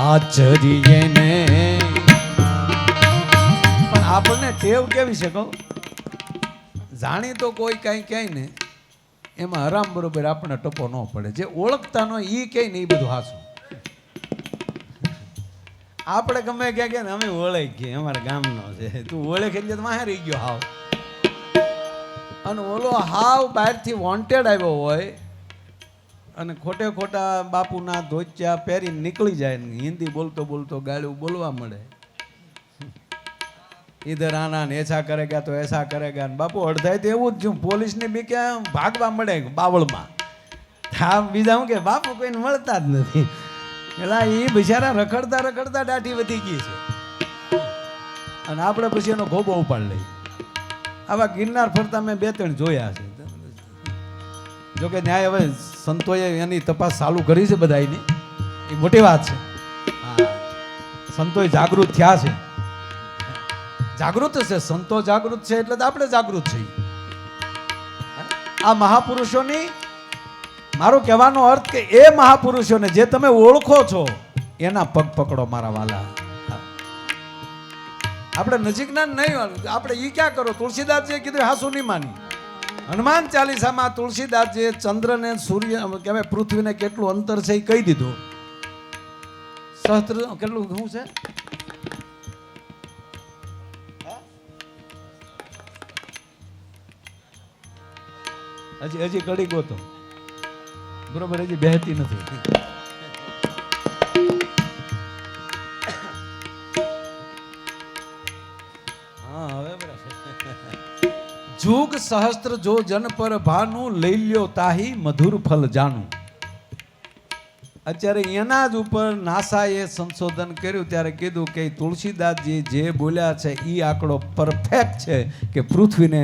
આચરીએ ને પણ આપણને ટેવ કેવી છે કહું? જાણી તો કોઈ કાંઈ ક્યાંય ને, એમાં હરામ બરોબર આપણને ટપો ન પડે. જે ઓળખતા ન એ કહે ને એ બધું હાસું આપણે ગમે ક્યાં કે અમે ઓળખીએ અમારા ગામનો છે. તું ઓળખી તો વાહે રહી ગયો હાવ. અને ઓલો હાવ બહારથી વોન્ટેડ આવ્યો હોય અને ખોટે ખોટા બાપુના ધોચ્યા પહેરીને નીકળી જાય ને હિન્દી બોલતો બોલતો ગાળું બોલવા મળે. ઈધર આના ને એસા કરેગા તો એસા કરેગા ને બાપુ અડધાય તો એવું જ છું. પોલીસને બી ક્યાં ભાગવા મળે બાવળમાં. આ બીજા શું કે બાપુ કોઈને મળતા જ નથી. એટલે એ બિચારા રખડતા રખડતા દાઢી વધી ગઈ છે. અને આપણે પછી એનો ખોબો ઉપાડ લઈ આવા ગિરનાર ફરતા મેં બે ત્રણ જોયા છે. જોકે ન્યાય હવે સંતોએ એની તપાસ ચાલુ કરી છે બધાની એ મોટી વાત છે. હા. સંતોએ જાગૃત થયા છે. જાગૃત છે. સંતો જાગૃત છે એટલે આપણે જાગૃત છીએ. આ મહાપુરુષોની મારો કહેવાનો અર્થ કે એ મહાપુરુષોને જે તમે ઓળખો છો, એના પગ પકડો મારા વાલા. આપણે નજીકના નહીં આપણે એ ક્યાં કરો? તુલસીદાસજીએ કીધું હાસુ નહીં માની હનુમાન ચાલીસામાં તુલસીદાસજીએ ચંદ્રને સૂર્ય કહેવાય પૃથ્વીને કેટલું અંતર છે એ કહી દીધું. સહસ્ત્ર, કેટલું, શું છે? હજી હજી કડી ગોતો. બરોબર, હજી બેહતી નથી. સહસ્ત્ર જો જન પર ભાનું લઈ લ્યો તાહી મધુર ફલ જાનું અત્યારે એના જ ઉપર નાસાએ સંશોધન કર્યું, ત્યારે કીધું કે તુલસીદાસજી જે બોલ્યા છે એ આંકડો પરફેક્ટ છે કે પૃથ્વીને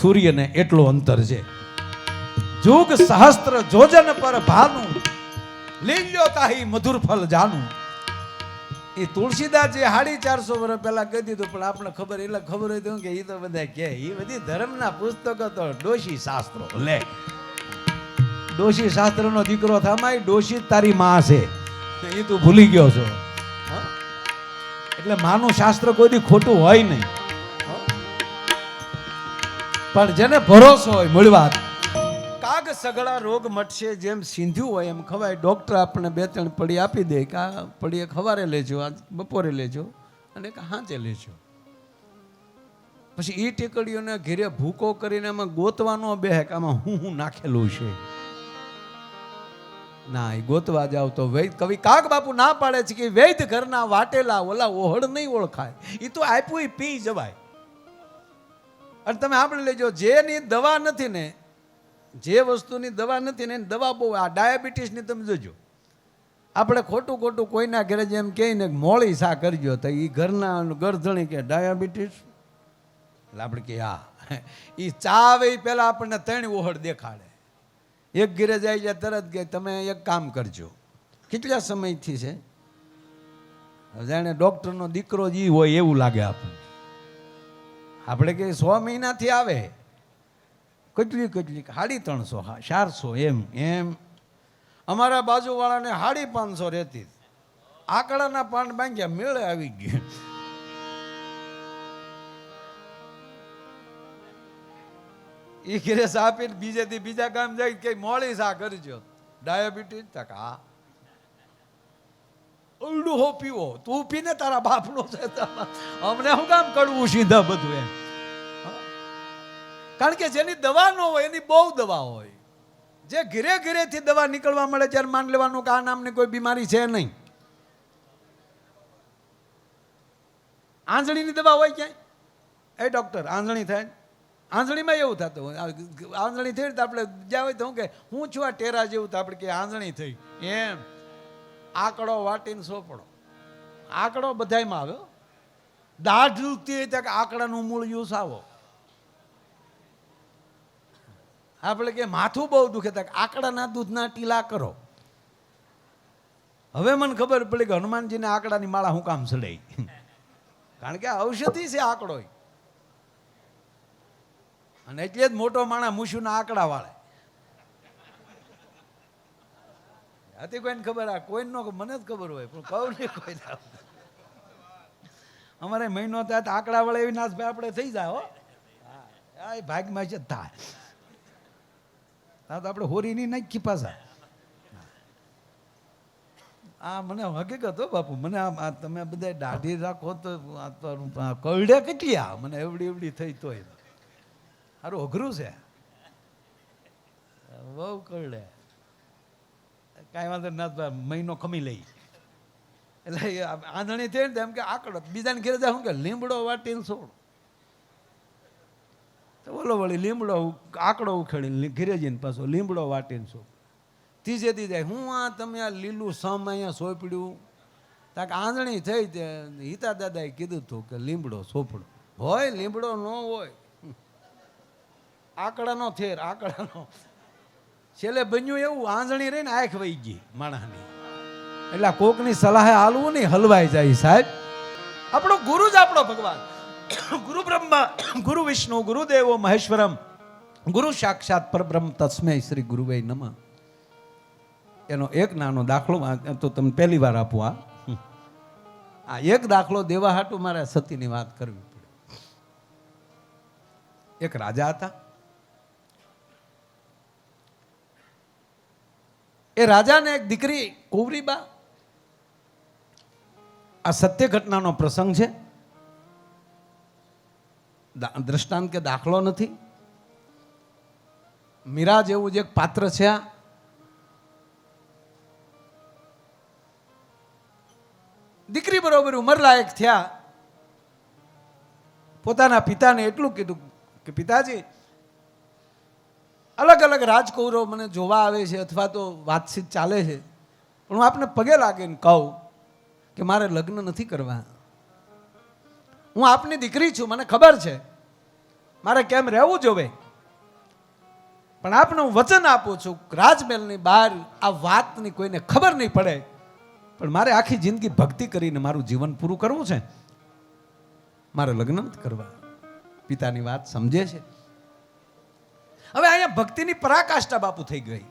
સૂર્યને એટલો અંતર છે. જુગ સહસ્ત્ર જોજન પર ભાનું લીલ્યો તાહી મધુર ફલ જાનું એ તુલસીદાસજી સાડી ચારસો વર્ષ પહેલા કહી દીધું, પણ આપણે ખબર, એટલે ખબર હોય તો કે એ તો બધા કે એ બધી ધર્મના પુસ્તકો તો ડોશી શાસ્ત્રો. લે. ડોશી શાસ્ત્રનો દીકરો થમાય, ડોશી તારી માં છે એ તું ભૂલી ગયો છો. એટલે માનું શાસ્ત્ર કોઈ દી ખોટું હોય નહીં. પણ જેને ભરોસો હોય, મળવા કાગ સગળા રોગ મટશે જેમ સિંધ્યું હોય એમ ખવાય. ડૉક્ટર આપણને બે ત્રણ પડી આપી દે કે આ પડી ખવારે લેજો આ બપોરે લેજો અને કે હાંચે લેજો. પછી એ ટેકડીઓને ઘેરે ભૂકો કરીને એમાં ગોતવાનો બે આમાં હું હું નાખેલું છે. ના એ ગોતવા જાવ તો વૈદ, કવિ કાક બાપુ ના પાડે છે કે વૈદ ઘરના વાટેલા ઓલા ઓહળ નહીં ઓળખાય. એ તો આપ્યું પી જવાય. અને તમે આપણે લેજો, જેની દવા નથી ને જે વસ્તુની દવા નથી ને એની દવા બહુ આ ડાયાબિટીસની તમે જોજો. આપણે ખોટું ખોટું કોઈના ઘરે જેમ કહે ને મોળી સા કરજો, તો એ ઘરના ગરધણી કે ડાયાબિટીસ? એટલે આપણે કે હા. એ ચા આવે એ પહેલાં આપણને ત્રણ ઓહળ દેખાડે. એક ઘરે જાય છે, તરત કે તમે એક કામ કરજો. કેટલા સમયથી છે? જાણે ડૉક્ટરનો દીકરો જ હોય એવું લાગે આપણને. આપણે કે સો મહિનાથી આવે. કેટલી કેટલી? સાડી ત્રણસો, હા, ચારસો, એમ એમ. અમારા બાજુવાળાને સાડી પાંચસો રહેતી. આકડાના પાન બાંધ્યા, મેળે આવી ગયા. એ ઘેરે આપીને બીજેથી બીજા ગામ જાય, કે મોડી સા કરજો. ડાયાબિટીસ? તક હા. ઉલડું હો, પીવો. તું પીને તારા બાપનો છે અમને શું કામ કરવું સીધા બધું એમ? કારણ કે જેની દવા ન હોય, એની બહુ દવા હોય. જે ઘીરે ઘેરેથી દવા નીકળવા મળે ત્યારે માન લેવાનું કે આ નામની કોઈ બીમારી છે નહીં. આંજળીની દવા હોય ક્યાંય? એ ડૉક્ટર, આંજળી થાય. આંજળીમાં એવું થતું હોય. આ થઈ તો આપણે જ્યાં હોય તો હું કે, હું છું આ ટેરા જેવું તો આપણે કે આંજળી થઈ. એમ. આંકડો વાટીને સોપડો. આંકડો બધાયમાં આવ્યો દાઢ દુખતી હોય ત્યાં આંકડાનું મૂળ યુસ આવો. આપણે કે માથું બહુ દુખે તો આકડાના દૂધના ટીલા કરો. હવે મને ખબર પડી કે હનુમાનજીને આકડાની માળા હું કામ ચડાઈ કારણ કે ઔષધિ છે આકડો અને એટલે જ મોટો માણા મૂછુના આકડા વાળે. હતી કોઈને ખબર આ કોઈને નો મને જ ખબર હોય, પણ કહું નહીં કોઈ અમારે મહિનો થાય તો વાળે એવી નાશ ભાઈ આપણે થઈ જાય હો. ભાગમાં છે થાય. હા, તો આપણે હોરીની નાખી પાછા. આ મને હકીકત હો બાપુ, મને આ તમે બધા દાઢી રાખો તો કરડે કેટલી આ? મને એવડી એવડી થઈ તોય. સારું અઘરું છે. બહુ કરડે કાંઈ વાંધો ના મહિનો ખમી લઈ. એટલે આંધણી થઈ ને એમ કે આકડો બીજાને ઘેર જાય શું કે લીમડો વાટીને છોડ તો ઓલો વળી લીમડો આકડો ઉખેડીને ઘેરે જઈને પાછો લીમડો વાટીને શું ત્રીજે દી જાય, હું આ તમે આ લીલું સમ અહીંયા સોંપડ્યું તાક આંધણી થઈ તે હિતા દાદાએ કીધું હતું કે લીમડો સોંપડો. હોય લીમડો ન હોય. આકડાનો થેર આકડાનો. છેલ્લે બન્યું એવું, આંધણી રહીને આંખ વહી ગઈ માણસની. એટલે કોકની સલાહે હાલવું નહીં, હલવાઈ જાય સાહેબ. આપણો ગુરુ જ આપણો ભગવાન. ગુરુ બ્રહ્મા ગુરુ વિષ્ણુ, ગુરુદેવો, મહેશ્વરમ, ગુરુ સાક્ષાત પરબ્રહ્મ તસ્મે શ્રી ગુરુવે નમ. એનો એક નાનો દાખલો તો તમને પહેલી વાર આપો આ. આ એક દાખલો દેવા હાટું મારે સતીની વાત કરવી પડે. એક રાજા હતા. એ રાજાને એક દીકરી કુવરીબા આ સત્ય ઘટનાનો પ્રસંગ છે. દ્રષ્ટાંત કે દાખલો નથી. મીરા જેવું જ એક પાત્ર છે દીકરી બરોબર ઉંમરલાયક થયા. પોતાના પિતાને એટલું કીધું કે, પિતાજી, અલગ અલગ રાજકૌરવ મને જોવા આવે છે અથવા તો વાતચીત ચાલે છે. પણ હું આપને પગે લાગીને કહું કે મારે લગ્ન નથી કરવા. હું આપની દીકરી છું, મને ખબર છે. મારે કેમ રહેવું જોવે? પણ આપને હું વચન આપું છું, રાજમહેલની બહાર આ વાતની કોઈને ખબર નહીં પડે. પણ મારે આખી જિંદગી ભક્તિ કરીને મારું જીવન પૂરું કરવું છે. મારે લગ્ન કરવા. પિતાની વાત સમજે છે. હવે અહીંયા ભક્તિની પરાકાષ્ઠા બાપુ થઈ ગઈ.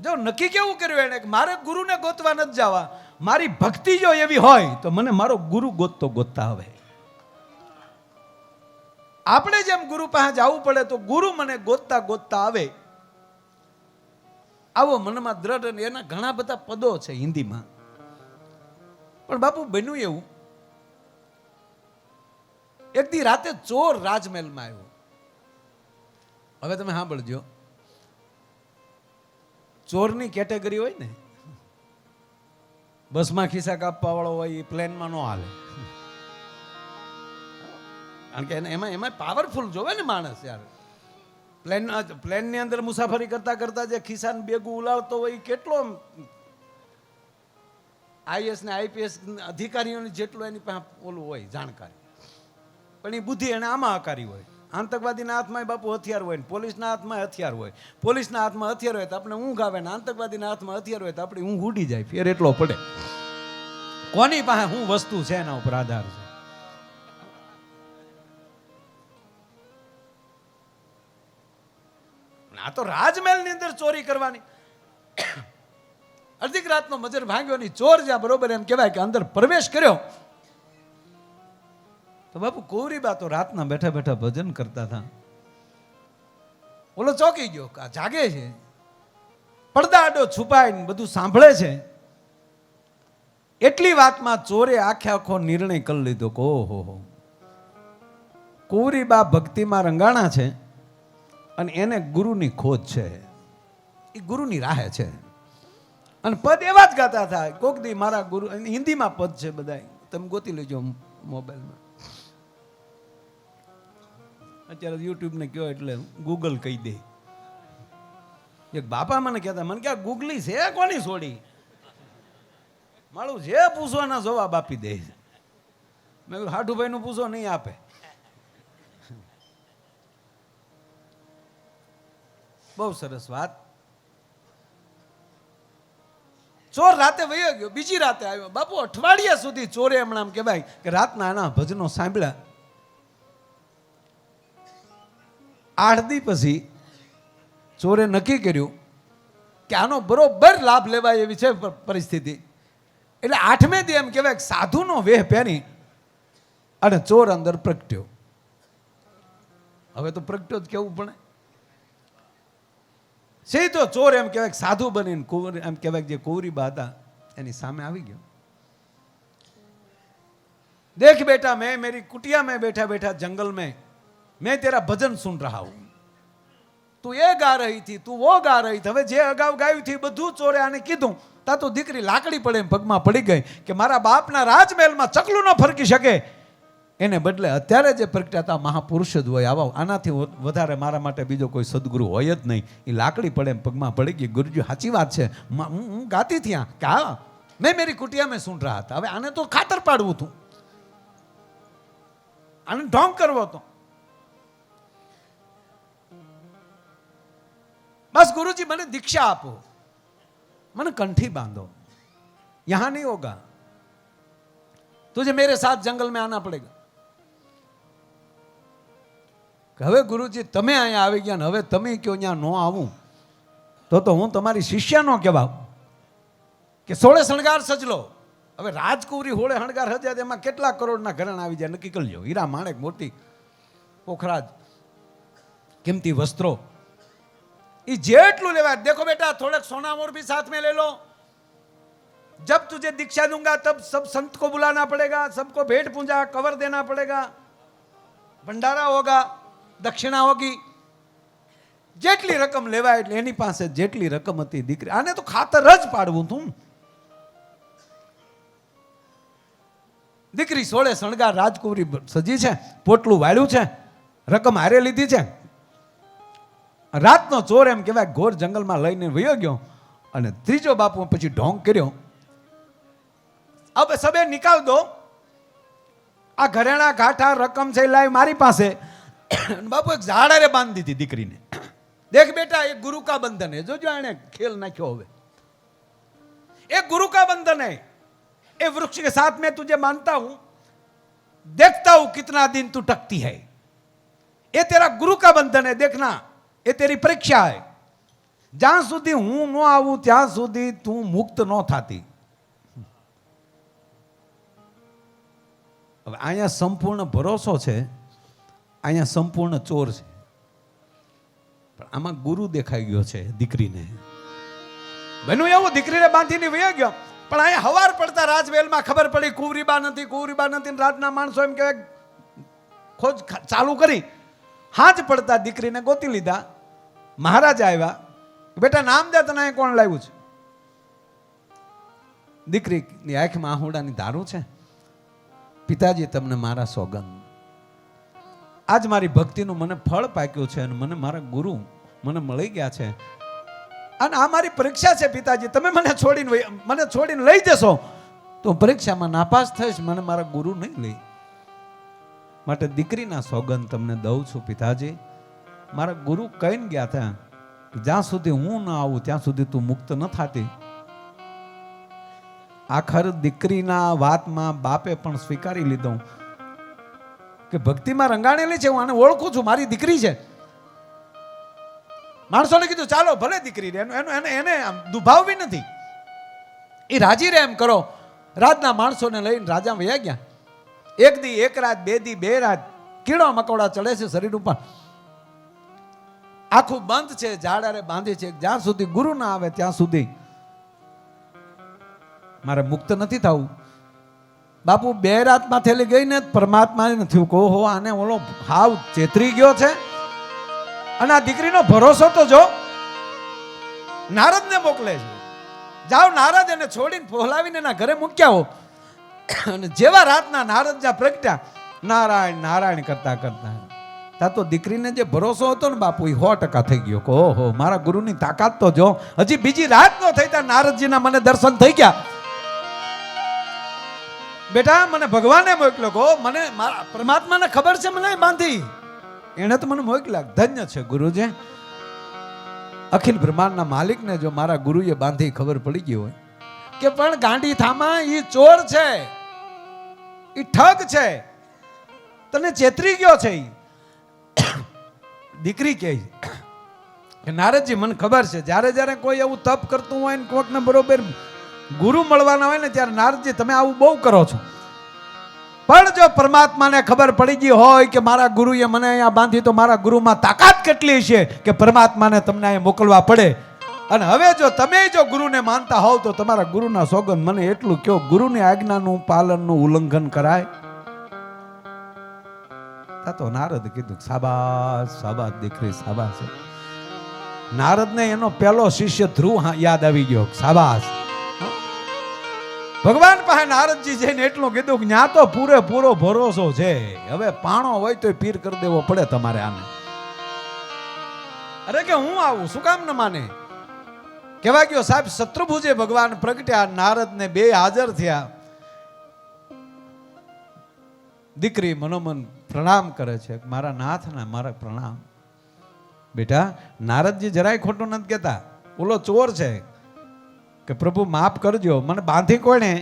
જો નક્કી કેવું કર્યું એને મારે ગુરુને ગોતવા નથી જવા? મારી ભક્તિ જો એવી હોય, તો મને મારો ગુરુ ગોતતો ગોતતા હવે આપણે જેમ ગુરુ પાસે જવું પડે, તો ગુરુ મને ગોતતા ગોતતા આવે. આવો મનમાં દ્રઢ અને એના ઘણા બધા પદો છે હિન્દીમાં. પણ બાપુ, બન્યું એવું. એક દી રાતે ચોર રાજમહેલમાં આવ્યો. હવે તમે સાંભળજો. ચોરની કેટેગરી હોય ને બસમાં ખિસ્સા કાપવા વાળો હોય એ પ્લેનમાં ન હાલે. કારણ કે એમાં એમાં પાવરફુલ જોવે ને માણસ યાર. પ્લેન પ્લેનની અંદર મુસાફરી કરતા કરતા જે ખિસ્સાને બેગું ઉલાળતો હોય એ કેટલો આઈએસ ને આઈપીએસ અધિકારીઓની જેટલો એની પાસે ઓલું હોય, જાણકારી. પણ એ બુદ્ધિ એને આમાં આકારી હોય. આતંકવાદીના હાથમાં બાપુ હથિયાર હોય ને પોલીસના હાથમાં હથિયાર હોય. પોલીસના હાથમાં હથિયાર હોય તો આપણે ઊંઘ આવે ને આતંકવાદીના હાથમાં હથિયાર હોય તો આપણી ઊંઘ ઉડી જાય, ફેર એટલો પડે. કોની પાસે શું વસ્તુ છે એના ઉપર આધાર છે? આ તો રાજમહેલની અંદર ચોરી કરવાની. અડધી રાતનો મજર ભાંગ્યો ની ચોર જ્યાં બરોબર એમ કહેવાય કે અંદર પ્રવેશ કર્યો તો બાપુ કૌરીબા તો રાતના બેઠા બેઠા ભજન કરતા હતા. ઓલો ચોકી ગયો કા જાગે છે. પડદા આડો છુપાઈને બધું સાંભળે છે. એટલી વાતમાં ચોરે આખે આખો નિર્ણય કરી લીધો કે ઓહો હો. કૌરીબા ભક્તિમાં રંગાણા છે અને એને ગુરુની ખોજ છે. એ ગુરુની રાહે છે. અને પદ એવા જ ગાતા હતા. કોક દી મારા ગુરુ, હિન્દીમાં પદ છે બધા તમે ગોતી લેજો મોબાઈલમાં. અત્યારે યુટ્યુબને કહો એટલે ગૂગલ કહી દે. એક બાપા મને કહેતા, મને કે ગૂગલી છે? કોની છોડી? મારું જે પૂછવાના જવાબ આપી દે. મેં કીધું હાઠુભાઈનું પૂછો, નહીં આપે. બહુ સરસ વાત. ચોર રાતે વયો ગયો, બીજી રાતે આવ્યો. બાપુ અઠવાડિયા સુધી ચોરે હમણાં આમ કહેવાય કે રાતના આના ભજનો સાંભળ્યા. આઠ દી પછી ચોરે નક્કી કર્યું કે આનો બરોબર લાભ લેવાય એવી છે પરિસ્થિતિ. એટલે આઠમે દી એમ કહેવાય સાધુનો વેહ પહેરી અને ચોર અંદર પ્રગટ્યો. હવે તો પ્રગટ્યો જ કેવું પડે સીધો ચોર એમ કહેવાય સાધુ બનીને કુંવર, એમ કહેવાય જે કુંવરીબા હતા, એની સામે આવી ગયો. દેખ બેટા, મેં, મેરી કુટિયા મેં બેઠા બેઠા જંગલ મેં मैं तेरा भजन सुन रहा हूं તું એ ગા રહી હતી તું વો ગા રહી હતી હવે જે અગાઉ ગાયું હતી એ બધું ચોરે આને કીધું તા તો દીકરી લાકડી પડે એમ પગમાં પડી ગઈ કે મારા બાપના રાજમહેલમાં ચકલું ન ફરકી શકે એને બદલે અત્યારે જે પ્રગટ્યા હતા મહાપુરુષ જ હોય આવા આનાથી વધ- વધારે મારા માટે બીજો કોઈ સદગુરુ હોય જ નહીં એ લાકડી પડે એમ પગમાં પડી ગઈ ગુરુજી સાચી વાત છે મ- હું હું ગાતી હતી આ કે હા મેં મેરી કુટિયા મેં સુન રહ્યા હતા હવે આને તો ખાતર પાડવું હતું આને ઢોંગ કરવો હતો બસ ગુરુજી મને દીક્ષા આપો મને કંઠી બાંધો યહાં નહીં હોગા तुझे मेरे साथ जंगल में आना पड़ेगा કે હવે ગુરુજી તમે અહીંયા આવી ગયા ને હવે તમે કયો ત્યાં ન આવું તો તો હું તમારી શિષ્યા નો કહેવા કે સોળે શણગાર સજલો હવે રાજકુરી હોળે શણગાર હજાર એમાં કેટલા કરોડના ઘરણ આવી જાય નક્કી કરી લ્યો હીરા માણેક મોતી પોખરાજ કિંમતી વસ્ત્રો એ જેટલું લેવાય દેખો બેટા થોડેક સોના મોર भी साथ में ले लो जब तुझे दीक्षा दूंगा तब सब संत को बुलाना पड़ेगा सबको भेंट पूजा कवर देना पड़ेगा भंडारा होगा दक्षिणा होगी જેટલી રકમ લેવાય એટલે એની પાસે જેટલી રકમ હતી દીકરી આને તો ખાતર જ પાડવું તું દીકરી સોળે શણગાર રાજકુંવરી સજી છે પોટલું વાળ્યું છે રકમ હારે લીધી છે રાતનો ચોર એમ કહેવાય ઘોર જંગલમાં લઈને વયો ગયો અને ત્રીજો બાપુ પછી ઢોંગ કર્યો હવે સબે નિકાલ દો આ ઘરેણા ગાંઠા રકમ છે લાવી મારી પાસે અને બાપુ એક ઝાડરે બાંધી દીધી દીકરીને દેખ બેટા એક ગુરુ કા બંધન હે જોજો એણે ખેલ નાખ્યો હવે एक गुरु का बंधन है ए वृक्ष के साथ में तुझे मानता हूं देखता हूं कितना दिन तू टकती है ये तेरा गुरु का बंधन है देखना એ તેરી પરીક્ષા હે. જ્યાં સુધી હું ન આવું, ત્યાં સુધી તું મુક્ત ન થતી. હવે અહીંયા સંપૂર્ણ ભરોસો છે, અહીંયા સંપૂર્ણ ચોર છે. પણ આમાં ગુરુ દેખાઈ ગયો છે દીકરીને. બન્યું એવું, દીકરીને બાંધીને વયા ગયો. પણ અહીંયા હવાર પડતા રાજવેલમાં ખબર પડી, કુવરીબા નથી કુવરીબા નથી રાતના માણસો એમ કહેવાય ખોજ ચાલુ કરી. હાથ પડતા દીકરીને ગોતી લીધા. મહારાજા આવ્યા. બેટા નામ દે તને કોણ લાવ્યું છે? દીકરીની આંખમાં આહુડાની દારૂ છે. પિતાજી, તમને મારા સોગંદ. આજ મારી ભક્તિનું મને ફળ પાક્યું છે અને મને મારા ગુરુ મને મળી ગયા છે. અને આ મારી પરીક્ષા છે પિતાજી, તમે મને છોડીને મને છોડીને લઈ જશો. તો પરીક્ષામાં નાપાસ થઈશ, મને મારા ગુરુ નહીં લઈ. માટે દીકરીના સોગંદ તમને દઉં છું પિતાજી. મારા ગુરુ કહીને ગયા હતા જ્યાં સુધી હું ના આવું, ત્યાં સુધી તું મુક્ત ન થતી. આખર દીકરીના વાતમાં બાપે પણ સ્વીકારી લીધો કે, ભક્તિમાં રંગાણેલી છે, હું આને ઓળખું છું, મારી દીકરી છે. માણસોને કીધું, ચાલો, ભલે દીકરી રે, એનું એનું, એને આમ દુભાવવી નથી. એ રાજી રે એમ કરો. રાતના માણસોને લઈને રાજા વયા ગયા. એક દી, એક રાત, બે દી, બે રાત કીડો મકોડા ચડે છે શરીર ઉપર. આખું બંધ છે, ઝાડારે બાંધી છે. જ્યાં સુધી ગુરુ ના આવે ત્યાં સુધી મારે મુક્ત નથી થવું. બાપુ, બે રાતમાં થયેલી ગઈ ને પરમાત્મા નથી કહો હો આને ઓલો હાવ ચેતરી ગયો છે. અને આ દીકરીનો ભરોસો તો જો, નારદને મોકલે છે. જાઓ નારદ એને છોડીને ફોલાવીને એના ઘરે મૂક્યા હો. અને જેવા રાતના નારદ જ્યાં પ્રગટ્યા, નારાયણ નારાયણ કરતા કરતા તા તો દીકરીને જે ભરોસો હતો ને બાપુ એ સો ટકા થઈ ગયો. કે ઓહો, મારા ગુરુની તાકાત તો જો. હજી બીજી રાત નો થઈ ત્યાં નારદજીના મને દર્શન થઈ ગયા. બેટા, મને ભગવાને મોકલો, કહો. મને, મારા પરમાત્માને ખબર છે મને બાંધી. એણે તો મને મોકલ્યા, ધન્ય છે ગુરુજી. અખિલ બ્રહ્માંડના માલિકને જો મારા ગુરુએ બાંધી, ખબર પડી ગઈ હોય. કે પણ ગાંડી થામા એ ચોર છે. એ ઠગ છે. તને ચેતરી ગયો છે ઈ? દીકરી કહે કે નારદજી, મને ખબર છે, જ્યારે જ્યારે કોઈ એવું તપ કરતું હોય ને કોકને બરોબર ગુરુ મળવાના હોય ને ત્યારે નારદજી, તમે આવું બહુ કરો છો. પણ જો પરમાત્માને ખબર પડી ગઈ હોય કે મારા ગુરુએ મને અહીંયા બાંધી, તો મારા ગુરુમાં તાકાત કેટલી છે કે પરમાત્માને તમને અહીંયા મોકલવા પડે? અને હવે જો તમે જો ગુરુને માનતા હોવ, તો તમારા ગુરુના સોગંદ મને એટલું કહો, ગુરુની આજ્ઞાનું પાલનનું ઉલ્લંઘન કરાય. તા નારદ કીધું, સાબાસ સાબાસ દીકરી, સાબાસ. નારદને એનો પહેલો શિષ્ય ધ્રુવ યાદ આવી ગયો, સાબાસ. ભગવાન પાસે નારદજી જઈને એટલું કીધું કે ત્યાં તો પૂરેપૂરો ભરોસો છે. હવે પાણો હોય તો પીર કરી દેવો પડે તમારે આને. અરે કે હું આવું? શું કામ ન માને? કેવા ગયો, સાહેબ, શત્રુભુજે ભગવાન પ્રગટ્યા, નારદને બે હાજર થયા. દીકરી મનોમન પ્રણામ કરે છે. મારા નાથના મારા પ્રણામ. બેટા, નારદજી જરાય ખોટું નથી કહેતા. ઓલો ચોર છે કે પ્રભુ માફ કરજો. મને બાંધી કોણે?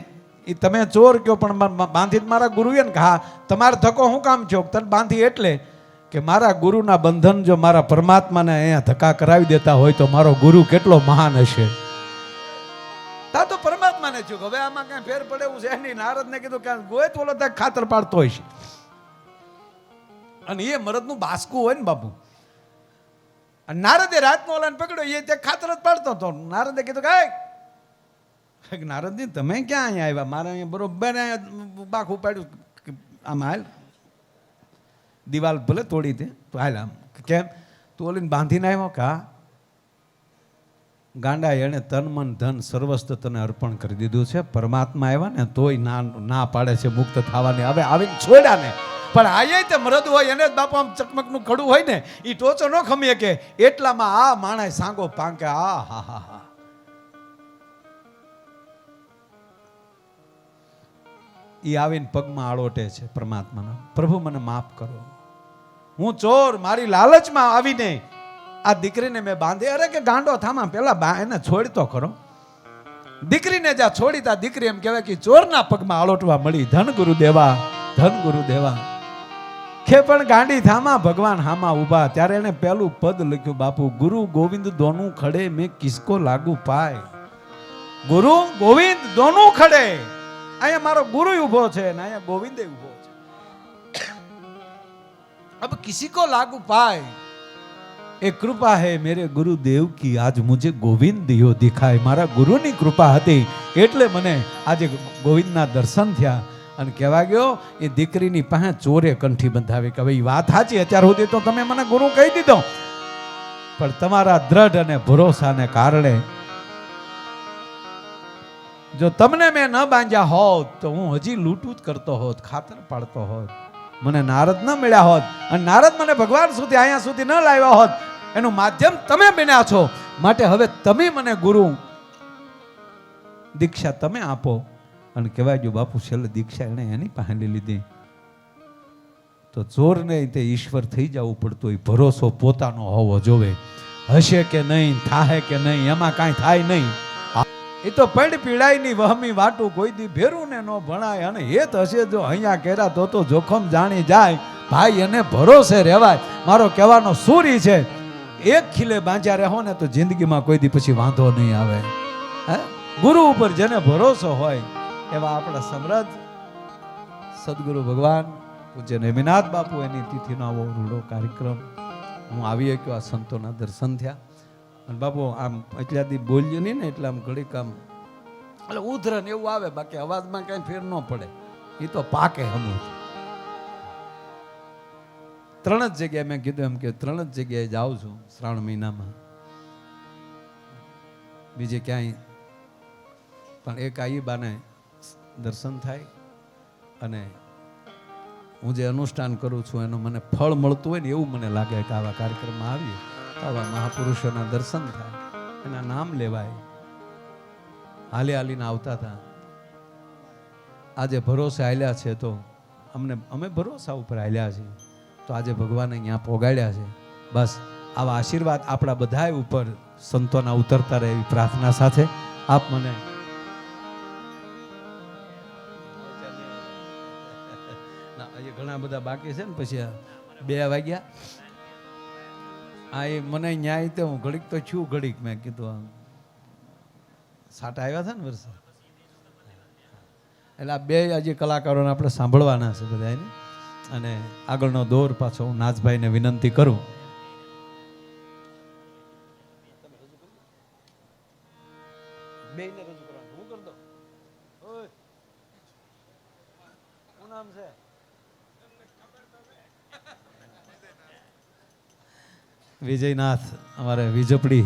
એ તમે ચોર કયો, પણ બાંધી મારા ગુરુએ ને હા તમારે ધક્કો હું કામ છો તને બાંધી એટલે કે મારા ગુરુના બંધન જો મારા પરમાત્માને અહીંયા ધક્કા કરાવી દેતા હોય તો મારો ગુરુ કેટલો મહાન હશે. તા તો પરમાત્માને થયું કે હવે આમાં કઈ ફેર પડે એવું છે નહીં. નારદને કીધું કે ગોય તો ઓલો ત્યાં ખાતર પાડતો હોય છે. અને એ મરદનું બાસકું હોય ને બાપુ. નારદે રાતનો ઓલાને પકડ્યો એ ત્યાં ખાતર જ પાડતો હતો. નારદે કીધું કે "એ, નારદજી તમે ક્યાં અહીંયા આવ્યા? મારે અહીંયા બરોબર બાખું પાડ્યું આમ હાલ. દિવાલ ભલે તોડી દે તો હાલ આમ. કેમ? તું ઓલીને બાંધીને આવ્યો કા ગાંડા એણે તન મન ધન સર્વસ્વ તને અર્પણ કરી દીધું છે. પરમાત્મા આવ્યા ને તોય ના ના પાડે છે મુક્ત થવાની. હવે આવીને છોડ્યા ને. પણ આયે તે મરદ હોય, એને જ બાપુ આમ ચકમકનું ખડું હોય ને એ ટોચો ન ખમીએ કે એટલામાં આ માણસ સાંગો પાંકે આ, હા હા હા. એ આવીને પગમાં આળોટે છે પરમાત્માના. પ્રભુ, મને માફ કરો. હું ચોર, મારી લાલચમાં આવીને આ દીકરીને મેં બાંધી. અરે કે ગાંડો થામા, પેલા બા એને છોડતો ખરો. દીકરીને જ્યાં છોડી ત્યાં દીકરી એમ કહેવાય કે ચોરના પગમાં આળોટવા મળી. ધન ગુરુ દેવા ધન ગુરુ દેવા કે પણ ગાંડીધામાં ભગવાન હામાં ઊભા, ત્યારે એને પહેલું પદ લખ્યું, બાપુ, ગુરુ ગોવિંદ દોનું ખડે મેં કિસકો લાગુ પાય. ગુરુ ગોવિંદ દોનું ખડે. અહીંયા મારો ગુરુ ઊભો છે ને અહીંયા ગોવિંદે ઊભો છે. અબ કિસીકો લાગુ પાય. એ કૃપા હે મેરે ગુરુ દેવ કી, આજ મુજે ગોવિંદ દિયો દેખાય. મારા ગુરુની કૃપા હતી, એટલે મને આજે ગોવિંદના દર્શન થયા. અને કહેવા ગયો, એ દીકરીની પાસે ચોરે કંઠી બંધાવી. કે ભાઈ વાત સાચી, અત્યાર સુધી તો તમે મને ગુરુ કહી દીધો. પણ તમારા દ્રઢ અને ભરોસાને કારણે જો તમને મેં ન બાંધ્યા હોત, તો હું હજી લૂંટું જ કરતો હોત, ખાતર પાડતો હોત. મને નારદ ન મળ્યા હોત અને નારદ મને ભગવાન સુધી, અહીંયા સુધી ન લાવ્યા હોત. એનું માધ્યમ તમે બન્યા છો. માટે હવે તમે મને ગુરુ દીક્ષા તમે આપો. અને કહેવાય, જો બાપુ છેલ્લે દીક્ષા એણે એની પાસે લીધી. તો ચોરને તે ઈશ્વર થઈ જવું પડતું હોય, ભરોસો પોતાનો હોવો જોવે. હશે કે નહીં, થાહે કે નહીં, એમાં કાંઈ થાય નહીં. એ તો પડ પીડાઈની વહમી વાટું કોઈ દી ભેરું ને ન ભણાય, અને હેત હશે જો અહીંયા કેરા તો તો જોખમ જાણી જાય. ભાઈ, એને ભરોસે રહેવાય. મારો કહેવાનો સૂરી છે. એક ખીલે બાંચ્યા રહો ને તો જિંદગીમાં કોઈ દી પછી વાંધો નહીં આવે. હે? ગુરુ ઉપર જેને ભરોસો હોય એવા આપણા સમરથ સદગુરુ ભગવાન, પૂજ્ય નેમિનાથ બાપુ, એની તિથિનો આવો રૂડો કાર્યક્રમ. હું આવી શક્યો આ સંતોના દર્શન થયા. અને બાપુ, આમ એટલાથી બોલ્યો નહીં ને, એટલે આમ ઘડીક આમ, એટલે ઉધરન એવું આવે, બાકી અવાજમાં કાંઈ ફેર ન પડે. એ તો પાકે હમું ત્રણ જ જગ્યાએ મેં કીધું એમ કે ત્રણ જ જગ્યાએ જાઉં છું શ્રાવણ મહિનામાં. બીજે ક્યાંય. પણ એક આ બાને દર્શન થાય અને હું જે અનુષ્ઠાન કરું છું એનું મને ફળ મળતું હોય ને એવું મને લાગે કે આવા કાર્યક્રમમાં આવીએ આવા મહાપુરુષોના દર્શન થાય એના નામ લેવાય. હાલી હાલીને આવતા હતા. આજે ભરોસે હાલ્યા છે તો અમને, અમે ભરોસા ઉપર હાલ્યા છીએ. તો આજે ભગવાને અહીંયા પોગાડ્યા છે. બસ, આવા આશીર્વાદ આપણા બધા ઉપર સંતોના ઉતરતા રહે એવી પ્રાર્થના સાથે આપ મને ઘણા બધા બાકી છે ને પછી બે વાગ્યા. આ એ મને ન્યાય તો હું ઘડીક તો છું ઘડીક, મેં કીધું આમ. સાટા આવ્યા છે ને વરસાદ? એટલે આ બે હજી કલાકારોને આપણે સાંભળવાના છે બધાને અને આગળનો દોર પાછો હું નાથભાઈને વિનંતી કરું. વિજયનાથ, અમારે વિજપડી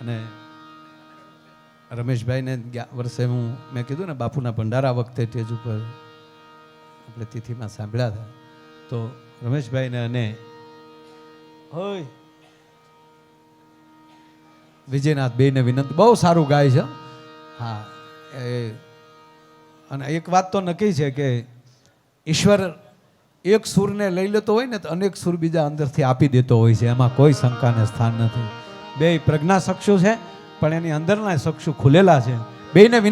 અને રમેશભાઈને ગયા વર્ષે હું, મેં કીધું ને, બાપુના ભંડારા વખતે સ્ટેજ ઉપર આપણે તિથિમાં સાંભળ્યા હતા. તો રમેશભાઈને અને હોય વિજયનાથ બેને વિનંતી, બહુ સારું ગાય છે. હા, એ, અને એક વાત તો નક્કી છે કે ઈશ્વર એક સૂરને લઈ લેતો હોય ને તો અનેક સૂર બીજા અંદરથી આપી દેતો હોય છે. એમાં કોઈ શંકાને સ્થાન નથી. બે પ્રજ્ઞા શક્ષુ છે, પણ એની અંદરના સક્ષુ ખુલેલા છે. બેને વિનંતી